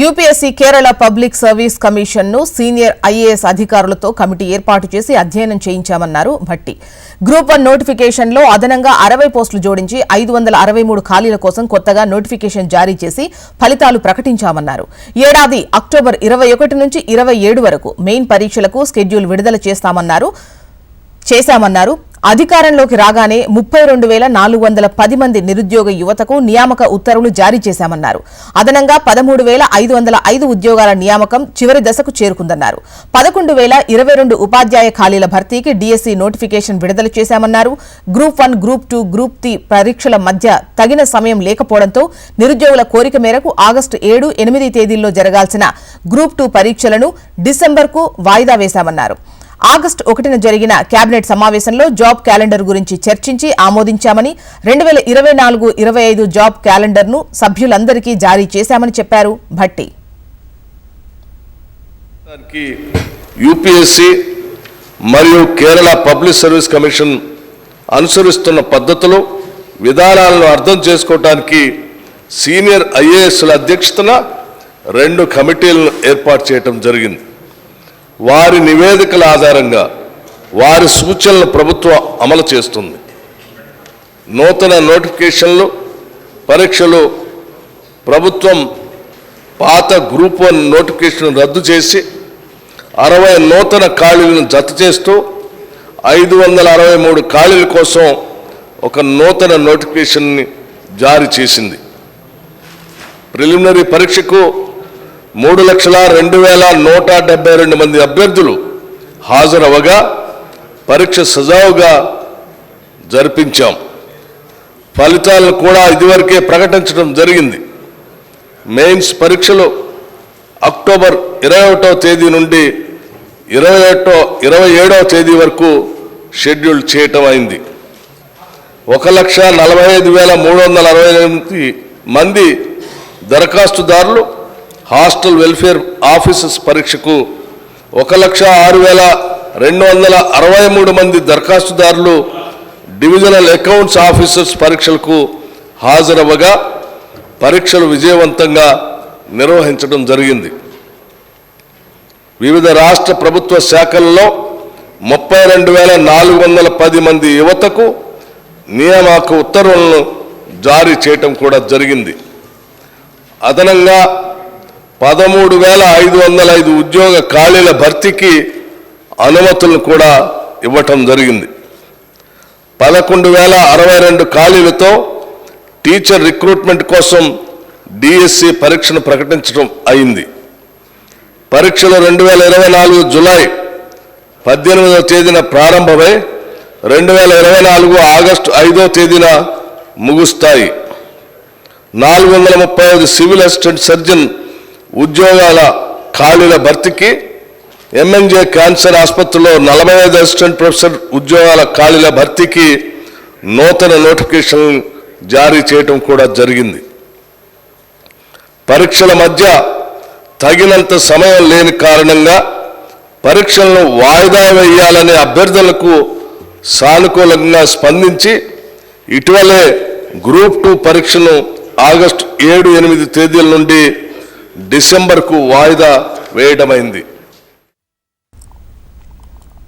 UPSC Kerala public service కమిషన్ను senior IAS అధికారులతో committee ఏర్పాటు చేసి అధ్యయనం చేయించామన్నారు భట్టి. గ్రూప్ వన్ నోటిఫికేషన్లో అదనంగా అరవై పోస్టులు జోడించి ఐదు వందల అరవై మూడు ఖాళీల కోసం కొత్తగా నోటిఫికేషన్ జారీ చేసి ఫలితాలు ప్రకటించామన్నారు. ఏడాది అక్టోబర్ ఇరవై ఒకటి నుంచి ఇరవై ఏడు వరకు మెయిన్ పరీక్షలకు స్కెడ్యూల్ విడుదల చేస్తామన్నారు చేశామన్నారు. అధికారంలోకి రాగానే ముప్పై రెండు వేల నాలుగు వందల పది మంది నిరుద్యోగ యువతకు నియామక ఉత్తర్వులు జారీ చేశామన్నారు. అదనంగా పదమూడు వేల ఐదు వందల ఐదు ఉద్యోగాల నియామకం చివరి దశకు చేరుకుందన్నారు. పదకొండు వేల ఇరవై రెండు ఉపాధ్యాయ ఖాళీల భర్తీకి డీఎస్సీ నోటిఫికేషన్ విడుదల చేశామన్నారు. Group one group two group three పరీక్షల మధ్య తగిన సమయం లేకపోవడంతో నిరుద్యోగుల కోరిక మేరకు ఆగస్టు ఏడు ఎనిమిది తేదీల్లో జరగాల్సిన గ్రూప్ టూ పరీక్షలను డిసెంబర్కు వాయిదా వేశామన్నారు. ఆగస్టు ఒకటిన జరిగిన కేబినెట్ సమావేశంలో జాబ్ క్యాలెండర్ గురించి చర్చించి ఆమోదించామని రెండు వేల ఇరవై నాలుగు ఇరవై ఐదు జాబ్ క్యాలెండర్ను సభ్యులందరికీ జారీ చేశామని చెప్పారు భట్టి. యూపీఎస్సీ మరియు కేరళ పబ్లిక్ సర్వీస్ కమిషన్ అనుసరిస్తున్న పద్ధతులు విధానాలను అర్థం చేసుకోవటానికి సీనియర్ ఐఏఎస్ల అధ్యక్షతన రెండు కమిటీలను ఏర్పాటు చేయడం జరిగింది. వారి నివేదికల ఆధారంగా వారి సూచనలు ప్రభుత్వం అమలు చేస్తుంది. నూతన నోటిఫికేషన్లు పరీక్షలు ప్రభుత్వం పాత గ్రూప్ వన్ నోటిఫికేషన్ రద్దు చేసి అరవై నూతన ఖాళీలను జత చేస్తూ ఐదు వందల అరవై మూడు ఖాళీల కోసం ఒక నూతన నోటిఫికేషన్ని జారీ చేసింది. ప్రిలిమినరీ పరీక్షకు మూడు లక్షల రెండు వేల నూట డెబ్బై రెండు మంది అభ్యర్థులు హాజరవగా పరీక్ష సజావుగా జరిపించాం. ఫలితాలను కూడా ఇదివరకే ప్రకటించడం జరిగింది. మెయిన్స్ పరీక్షలు అక్టోబర్ ఇరవై ఒకటో తేదీ నుండి ఇరవై ఒకటో ఇరవై ఏడవ తేదీ వరకు షెడ్యూల్ చేయటం అయింది. ఒక లక్ష నలభై ఐదు వేల మూడు వందల అరవై ఎనిమిది మంది దరఖాస్తుదారులు హాస్టల్ వెల్ఫేర్ ఆఫీసర్స్ పరీక్షకు ఒక లక్ష ఆరు వేల రెండు వందల అరవై మూడు మంది దరఖాస్తుదారులు డివిజనల్ అకౌంట్స్ ఆఫీసర్స్ పరీక్షలకు హాజరవ్వగా పరీక్షలు విజయవంతంగా నిర్వహించడం జరిగింది. వివిధ రాష్ట్ర ప్రభుత్వ శాఖల్లో ముప్పై రెండు వేల నాలుగు వందల పది మంది యువతకు నియామక ఉత్తర్వులను జారీ చేయటం కూడా జరిగింది. అదనంగా పదమూడు వేల ఐదు వందల ఐదు ఉద్యోగ ఖాళీల భర్తీకి అనుమతులను కూడా ఇవ్వటం జరిగింది. పదకొండు వేల అరవై రెండు ఖాళీలతో టీచర్ రిక్రూట్మెంట్ కోసం డిఎస్సి పరీక్షను ప్రకటించడం అయింది. పరీక్షలు రెండు వేల ఇరవై నాలుగు జులై పద్దెనిమిదవ తేదీన ప్రారంభమై రెండు వేల ఇరవై నాలుగు ఆగస్టు ఐదో తేదీన ముగుస్తాయి. నాలుగు వందల ముప్పై ఐదు సివిల్ అసిస్టెంట్ సర్జన్ ఉద్యోగాల ఖాళీల భర్తీకి ఎంఎన్జే క్యాన్సర్ ఆసుపత్రిలో నలభై ఐదు అసిస్టెంట్ ప్రొఫెసర్ ఉద్యోగాల ఖాళీల భర్తీకి నూతన నోటిఫికేషన్ జారీ చేయటం కూడా జరిగింది. పరీక్షల మధ్య తగినంత సమయం లేని కారణంగా పరీక్షలను వాయిదా వేయాలనే అభ్యర్థులకు సానుకూలంగా స్పందించి ఇటీవలే గ్రూప్ టూ పరీక్షను ఆగస్టు ఏడు ఎనిమిది తేదీల నుండి డిసెంబర్కు వాయిదా వేయడమైంది.